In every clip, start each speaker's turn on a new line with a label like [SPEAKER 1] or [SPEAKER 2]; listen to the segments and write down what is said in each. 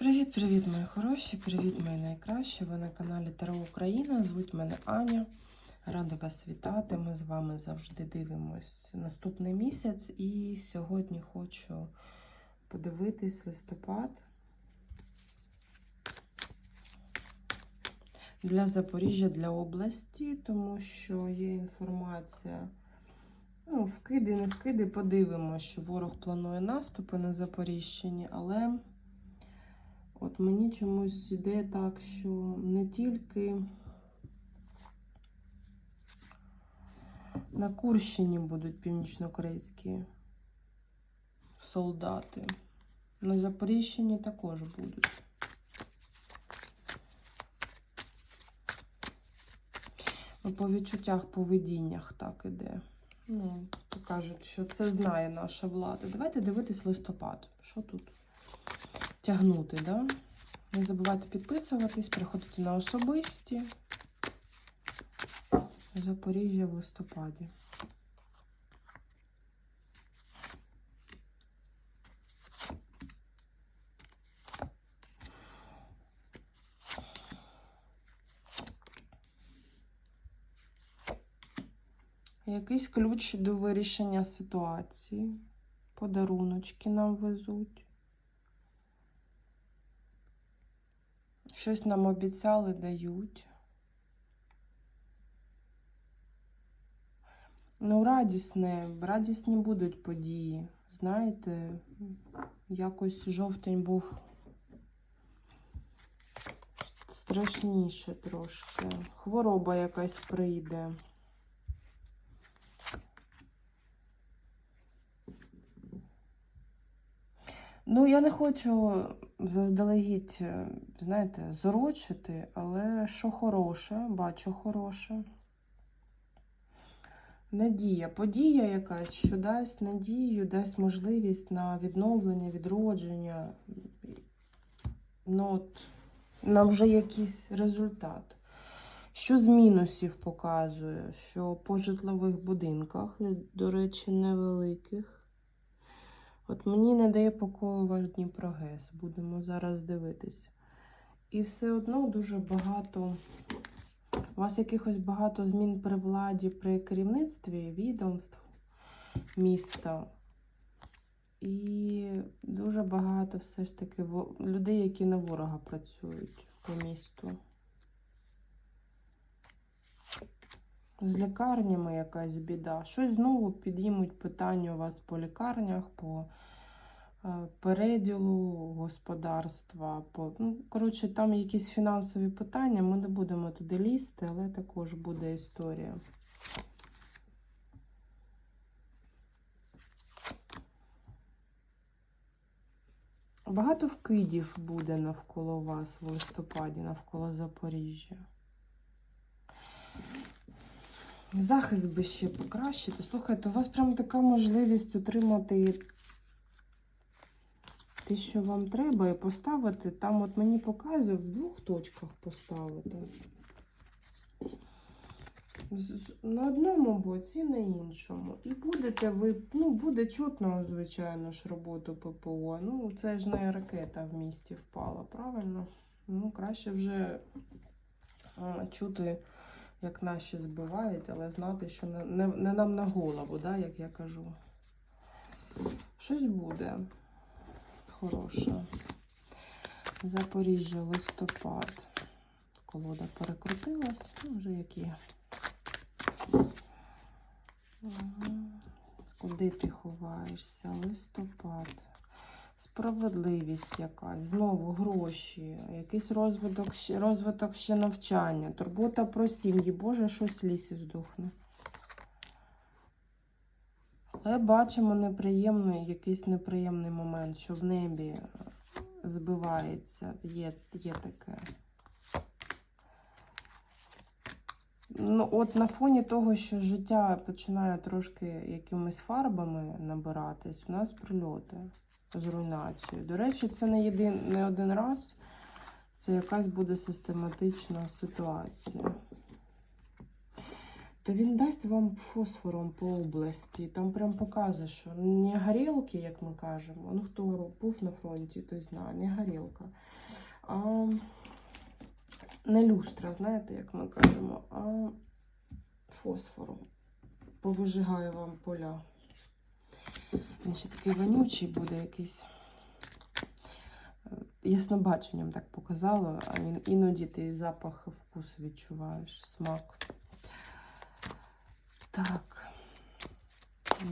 [SPEAKER 1] Привіт-привіт, мої хороші! Привіт, мої найкращі! Ви на каналі Таро Україна. Звуть мене Аня. Рада вас вітати. Ми з вами завжди дивимось наступний місяць. І сьогодні хочу подивитись листопад для Запоріжжя, для області, тому що є інформація. Ну, вкиди, не вкиди, подивимося, що ворог планує наступи на Запоріжчині, але. От мені чомусь йде так, що не тільки на Курщині будуть північнокорейські солдати. На Запоріжчині також будуть. Ну, По відчуттях, поведіннях так іде. Ну, то кажуть, що це знає наша влада. Давайте дивитись листопад. Що тут? Тягнути, да? Не забувайте підписуватись, приходити на особисті. Запоріжжя в листопаді. Якийсь ключ до вирішення ситуації. Подаруночки нам везуть. Щось нам обіцяли, дають. Ну, радісне, радісні будуть події. Знаєте, якось жовтень був страшніше трошки. Хвороба якась прийде. Ну, я не хочу заздалегідь, е, знаєте, зорочити, але що хороше, бачу хороше. Надія, подія якась, що дасть надію, дасть можливість на відновлення, відродження. Ну, от, на вже якийсь результат. Що з мінусів показує, що по житлових будинках, до речі, невеликих. От мені не дає покою ваш Дніпрогес. Будемо зараз дивитися. І все одно дуже багато. У вас якихось багато змін при владі, при керівництві, відомств міста. І дуже багато все ж таки людей, які на ворога працюють по місту. З лікарнями якась біда. Щось знову підіймуть питання у вас по лікарнях, по е, переділу господарства. По... Ну, коротше, там якісь фінансові питання. Ми не будемо туди лізти, але також буде історія. Багато вкидів буде навколо вас в листопаді, навколо Запоріжжя. Захист би ще покращити. Слухайте, у вас прям така можливість отримати те, що вам треба, і поставити. Там от мені показує в двох точках поставити. На одному боці, і на іншому. І будете ви, ну, буде чутно, звичайно ж, роботу ППО. Ну, це ж не ракета в місті впала, правильно? Ну, краще вже а, чути як наші збивають, але знати, що не, не, не нам на голову, да, як я кажу. Щось буде хороше. Запоріжжя, листопад. Колода перекрутилась, ну, вже які. Ага. Куди ти ховаєшся? Листопад. Справедливість якась, знову гроші, якийсь розвиток, розвиток ще навчання, турбота про сім'ї. Боже, щось лісі здохне. Але бачимо неприємний, якийсь неприємний момент, що в небі збивається. Є, є таке. Ну, от на фоні того, що життя починає трошки якимись фарбами набиратись, у нас прильоти з руйнацією. До речі, це не єдин, не один раз. Це якась буде систематична ситуація. То він дасть вам фосфором по області. Там прям показує, що не горілки, як ми кажемо. Ну, хто був на фронті, той знає, не горілка. А не люстра, знаєте, як ми кажемо, а фосфором. Повижигаю вам поля. Він ще такий вонючий буде якийсь. Е, Яснобаченням так показало, а іноді ти запах вкус відчуваєш, смак. Так.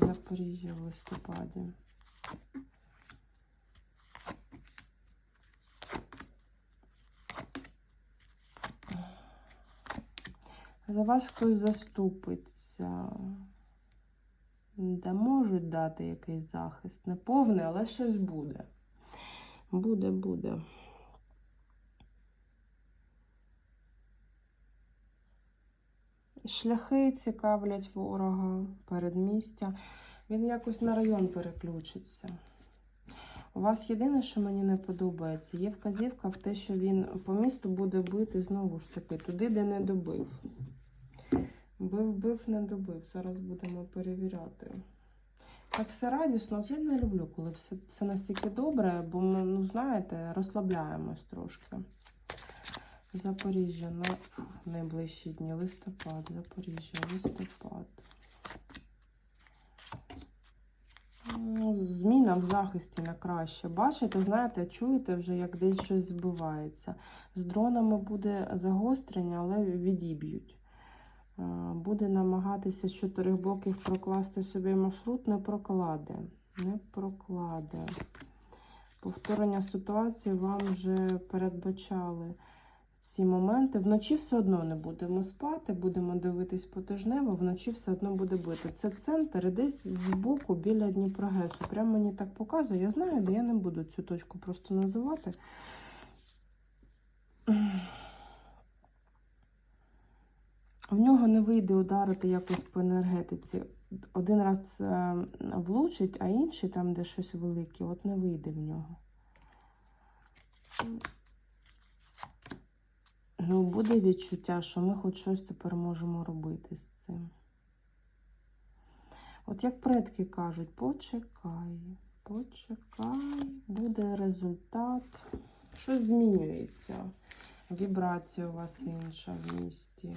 [SPEAKER 1] Запоріжжя в листопаді. За вас хтось заступиться. Да можуть дати якийсь захист. Не повний, але щось буде. Буде, буде. Шляхи цікавлять ворога, передмістя. Він якось на район переключиться. У вас єдине, що мені не подобається, є вказівка в те, що він по місту буде бити знову ж таки, туди, де не добив. Бив, бив, не добив. Зараз будемо перевіряти. Так все радісно. Я не люблю, коли все, все настільки добре, бо ми, ну знаєте, розслабляємось трошки. Запоріжжя на найближчі дні. Листопад, Запоріжжя, листопад. Ну, Зміна в захисті на краще. Бачите, знаєте, чуєте вже, як десь щось збивається. З дронами буде загострення, але відіб'ють. Е, Буде намагатися з чотирьох боків прокласти собі маршрут, не прокладе. Не прокладе. Повторення ситуації вам вже передбачали ці моменти. Вночі все одно не будемо спати, будемо дивитись потижнево, вночі все одно буде бити. Це центр десь збоку біля Дніпрогесу. Прямо мені так показує. Я знаю, де я не буду цю точку просто називати. В нього не вийде ударити якось по енергетиці. Один раз е, влучить, а інший там, де щось велике, от не вийде в нього. Ну, буде відчуття, що ми хоч щось тепер можемо робити з цим. От як предки кажуть, почекай, почекай, буде результат. Щось змінюється. Вібрація у вас інша в місті.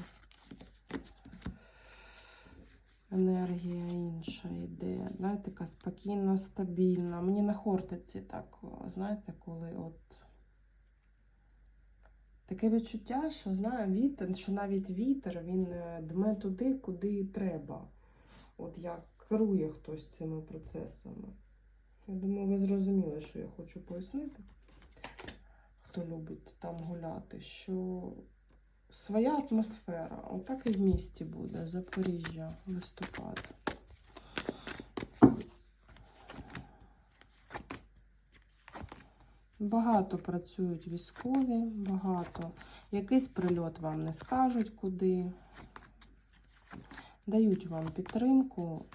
[SPEAKER 1] Енергія інша йде. Знаєте, така спокійна, стабільна. Мені на хортиці так, знаєте, коли от. Таке відчуття, що знаю, вітер, що навіть вітер він е, дме туди, куди треба. От як керує хтось цими процесами. Я думаю, ви зрозуміли, що я хочу пояснити, хто любить там гуляти, що своя атмосфера, отак і в місті буде, Запоріжжя, листопад. Багато працюють військові, багато. Якийсь прильот вам не скажуть куди. Дають вам підтримку.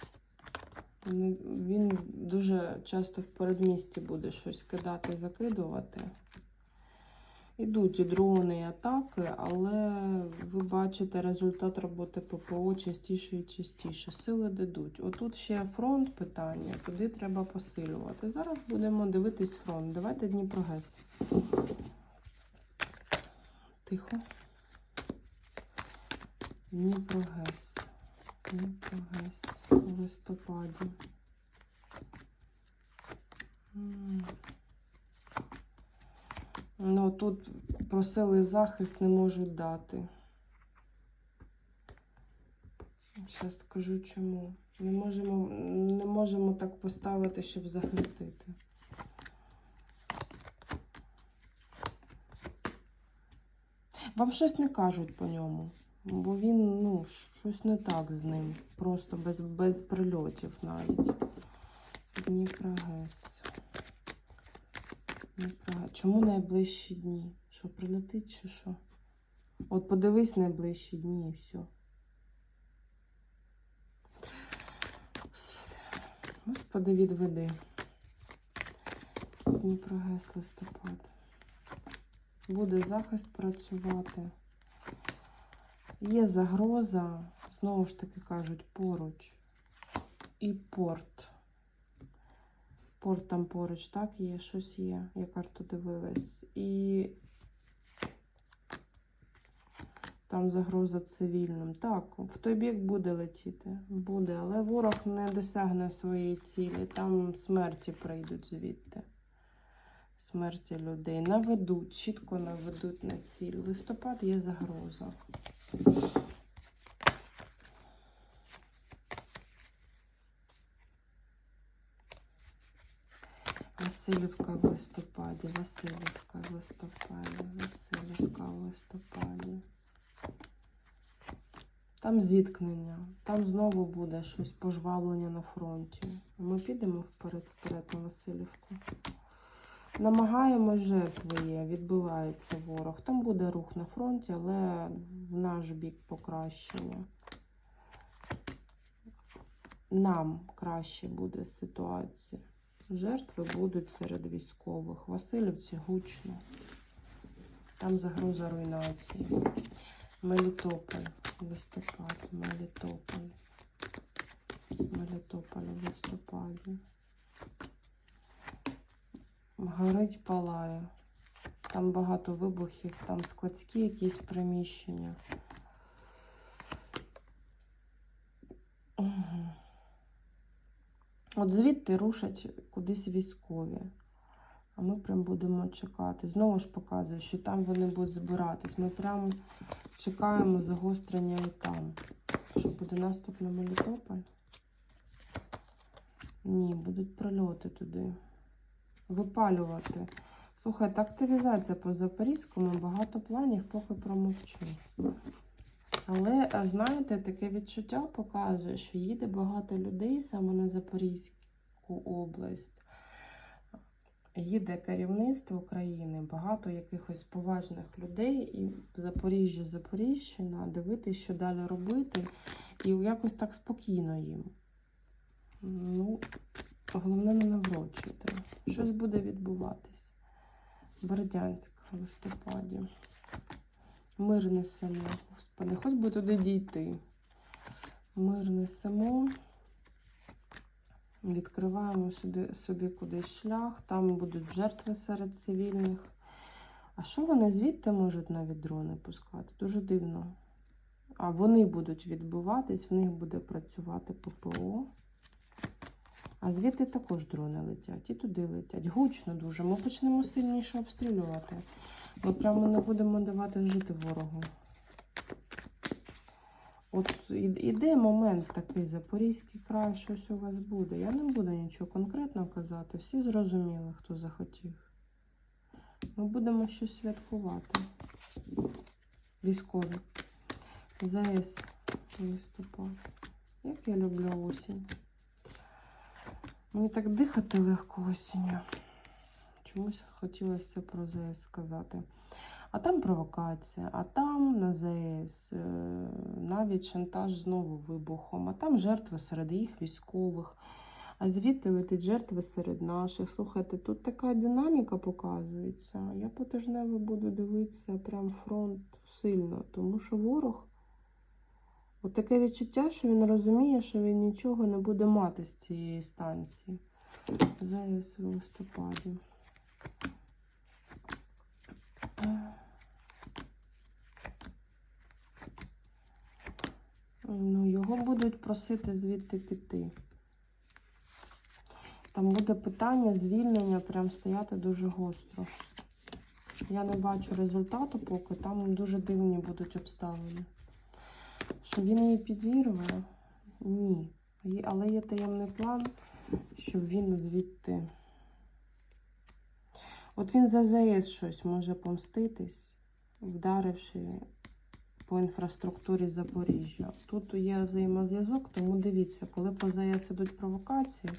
[SPEAKER 1] Він дуже часто в передмісті буде щось кидати, закидувати. Ідуть і дрони, і атаки, але ви бачите результат роботи ППО частіше і частіше. Сили дадуть. Отут ще фронт питання, туди треба посилювати. Зараз будемо дивитись фронт. Давайте Дніпрогес. Тихо. Дніпрогес. Дніпрогес у листопаді. Ну, тут просили захист не можуть дати. Зараз скажу чому. Не можемо, не можемо так поставити, щоб захистити. Вам щось не кажуть по ньому, бо він, ну, щось не так з ним. Просто без, без прильотів навіть. Дніпрогес. Дніпра. Чому найближчі дні? Що прилетить чи що? От подивись найближчі дні і все. Господи, відведи. Дніпрогес листопад. Буде захист працювати. Є загроза, знову ж таки кажуть, поруч. І порт. Порт там поруч, так, є, щось є. Я карту дивилась. І там загроза цивільним. Так, в той бік буде летіти. Буде, але ворог не досягне своєї цілі. Там смерті прийдуть звідти. Смерті людей. Наведуть, чітко наведуть на ціль. Листопад є загроза. Васильівка в листопаді, Васильівка в листопаді, Васильівка в листопаді. Там зіткнення, там знову буде щось пожвавлення на фронті. Ми підемо вперед, вперед на Васильівку. Намагаємось жертви є, відбивається ворог. Там буде рух на фронті, але в наш бік покращення. Нам краще буде ситуація. Жертви будуть серед військових. Васильівці гучно. Там загроза руйнації. Мелітополь, листопад, Мелітополь. Мелітополь в листопаді. Горить палає. Там багато вибухів, там складські якісь приміщення. От звідти рушать кудись військові. А ми прям будемо чекати. Знову ж показую, що там вони будуть збиратись. Ми прям чекаємо загострення і там. Що буде наступ на Мелітополь? Ні, будуть прильоти туди. Випалювати. Слухайте, активізація по Запорізькому, багато планів, поки промовчу. Але, знаєте, таке відчуття показує, що їде багато людей саме на Запорізьку область. Їде керівництво країни, багато якихось поважних людей, і Запоріжжя, Запоріжжя, дивитися, що далі робити, і якось так спокійно їм. Ну, головне не наврочити. Щось буде відбуватись. Бердянськ в листопаді. Мир несемо. Господи, хоч би туди дійти. Мир несемо. Відкриваємо сюди, собі кудись шлях. Там будуть жертви серед цивільних. А що вони звідти можуть навіть дрони пускати? Дуже дивно. А вони будуть відбуватись, в них буде працювати ППО. А звідти також дрони летять. І туди летять. Гучно дуже. Ми почнемо сильніше обстрілювати. Ми прямо не будемо давати жити ворогу. От іде момент такий, Запорізький край, щось у вас буде. Я не буду нічого конкретно казати. Всі зрозуміли, хто захотів. Ми будемо щось святкувати. Військові. ЗАЕС листопад. Як я люблю осінь. Мені так дихати легко осінню. Чомусь хотілося про ЗАЕС сказати. А там провокація, а там на ЗАЕС е, навіть шантаж знову вибухом, а там жертви серед їх військових. А звідти летить жертви серед наших. Слухайте, тут така динаміка показується. Я потижнево буду дивитися прям фронт сильно, тому що ворог. От таке відчуття, що він розуміє, що він нічого не буде мати з цієї станції. ЗАЕС в листопаді. Ну, його будуть просити звідти піти. Там буде питання звільнення прям стояти дуже гостро. Я не бачу результату поки, там дуже дивні будуть обставини. Він її підірве? Ні. Але є таємний план, щоб він звідти. От він за ЗАЕС щось може помститись, вдаривши по інфраструктурі Запоріжжя. Тут є взаємозв'язок, тому дивіться, коли по ЗАЕС ідуть провокації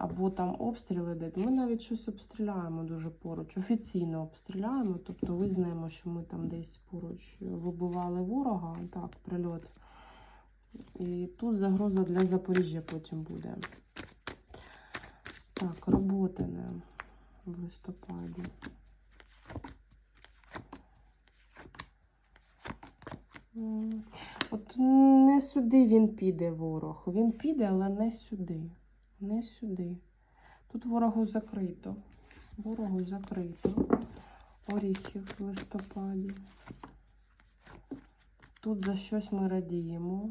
[SPEAKER 1] або там обстріли йдуть, ми навіть щось обстріляємо дуже поруч, офіційно обстріляємо, тобто визнаємо, що ми там десь поруч вибивали ворога, так, прильот. І тут загроза для Запоріжжя потім буде. Так, роботине в листопаді. От не сюди він піде, ворог. Він піде, але не сюди. Не сюди. Тут ворогу закрито. Ворогу закрито. Оріхів в листопаді. Тут за щось ми радіємо.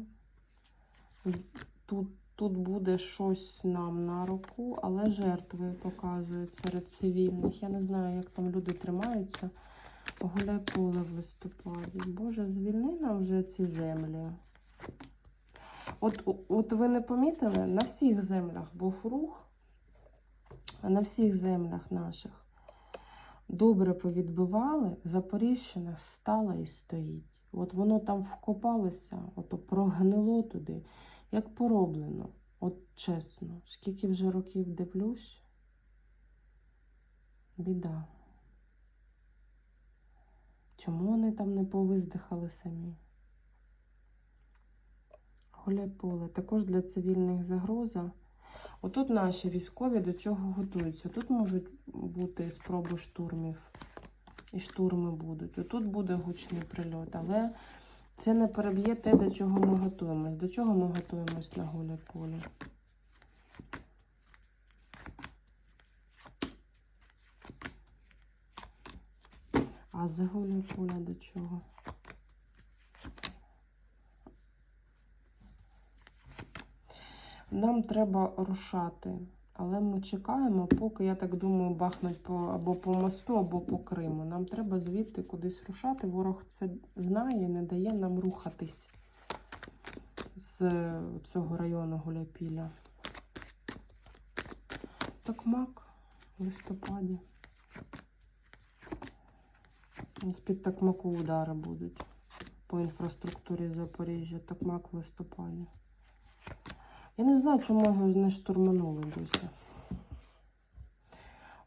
[SPEAKER 1] Тут, тут буде щось нам на руку, але жертви показують серед цивільних. Я не знаю, як там люди тримаються. Гуляй поле в листопаді. Боже, звільни нам вже ці землі. От, от ви не помітили, на всіх землях був рух, на всіх землях наших добре повідбивали, Запоріжжя стала і стоїть. От воно там вкопалося, ото прогнило туди, як пороблено. От чесно, скільки вже років дивлюсь, біда. Чому вони там не повиздихали самі? Гуляй поле. Також для цивільних загроза. Отут наші військові до чого готуються. Тут можуть бути спроби штурмів. І штурми будуть. Отут буде гучний прильот, але це не переб'є те, до чого ми готуємось. До чого ми готуємось на гуляй полі. А за гуляй поля до чого? Нам треба рушати, але ми чекаємо, поки, я так думаю, бахнуть по, або по мосту, або по Криму. Нам треба звідти кудись рушати. Ворог це знає, не дає нам рухатись з цього району Гуляпіля. Токмак в листопаді. З-під Токмаку удари будуть по інфраструктурі Запоріжжя. Токмак в листопаді. Я не знаю, чому його не штурманули досі.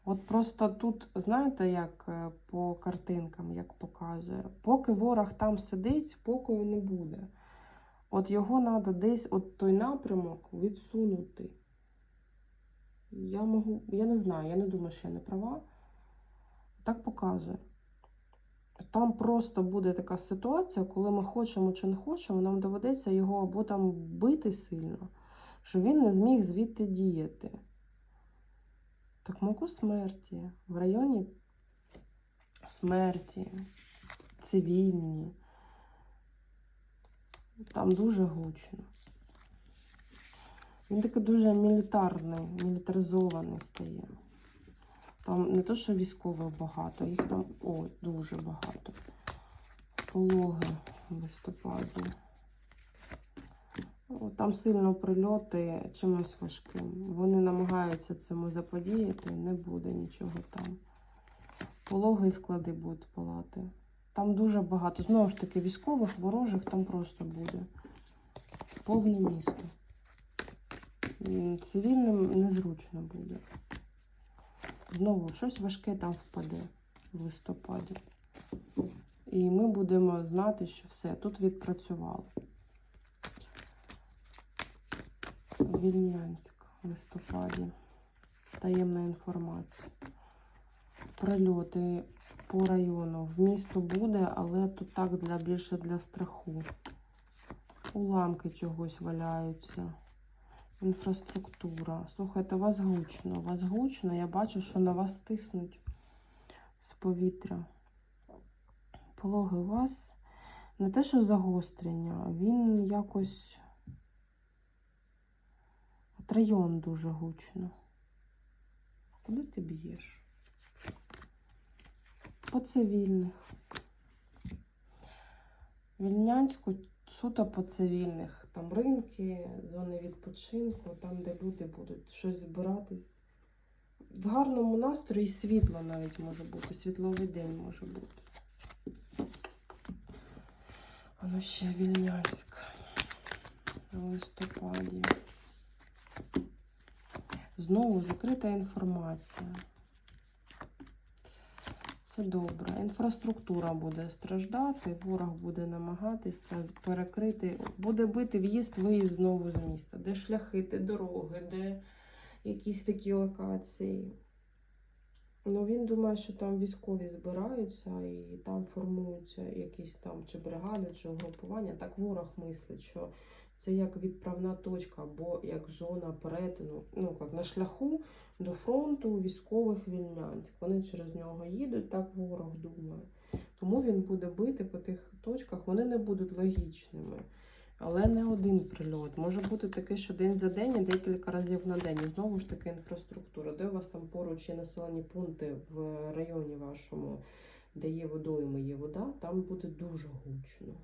[SPEAKER 1] От просто тут, знаєте, як е, по картинкам, як показує, поки ворог там сидить, спокою не буде. От його треба десь, от той напрямок відсунути. Я можу, я не знаю, я не думаю, що я не права. Так показує. Там просто буде така ситуація, коли ми хочемо чи не хочемо, нам доведеться його або там бити сильно, що він не зміг звідти діяти. Так могу смерті в районі смерті, цивільні. Там дуже гучно. Він такий дуже мілітарний, мілітаризований стає. Там не то, що військових багато, їх там ой, дуже багато. Пологи в листопаді. Там сильно прильоти чимось важким. Вони намагаються цьому заподіяти, не буде нічого там. Пологи і склади будуть палати. Там дуже багато. Знову ж таки, військових, ворожих там просто буде. Повне місто. Цивільним незручно буде. Знову щось важке там впаде в листопаді. І ми будемо знати, що все, тут відпрацювало. Вільнянськ в листопаді. Таємна інформація. Прильоти по району. В місто буде, але тут так для більше для страху. Уламки чогось валяються. Інфраструктура. Слухайте, вас гучно. Вас гучно. Я бачу, що на вас тиснуть з повітря. Пологи вас не те, що загострення, він якось. От район дуже гучно. Куди ти б'єш? По цивільних. Вільнянську суто по цивільних. Там ринки, зони відпочинку, там, де люди будуть щось збиратись. В гарному настрої світло навіть може бути, світловий день може бути. Воно ще Вільнянськ в листопаді. Знову закрита інформація. Це добре. Інфраструктура буде страждати, ворог буде намагатися перекрити, буде бити в'їзд, виїзд знову з міста. Де шляхи, де дороги, де якісь такі локації. Ну він думає, що там військові збираються і там формуються якісь там чи бригади, чи угрупування. Так ворог мислить, що це як відправна точка або як зона перетину, ну як на шляху до фронту військових вільнянськ. Вони через нього їдуть, так ворог думає. Тому він буде бити по тих точках, вони не будуть логічними. Але не один прильот. Може бути таке, що день за день і декілька разів на день. І знову ж таки інфраструктура. Де у вас там поруч є населені пункти в районі вашому, де є водойми, є вода, там буде дуже гучно.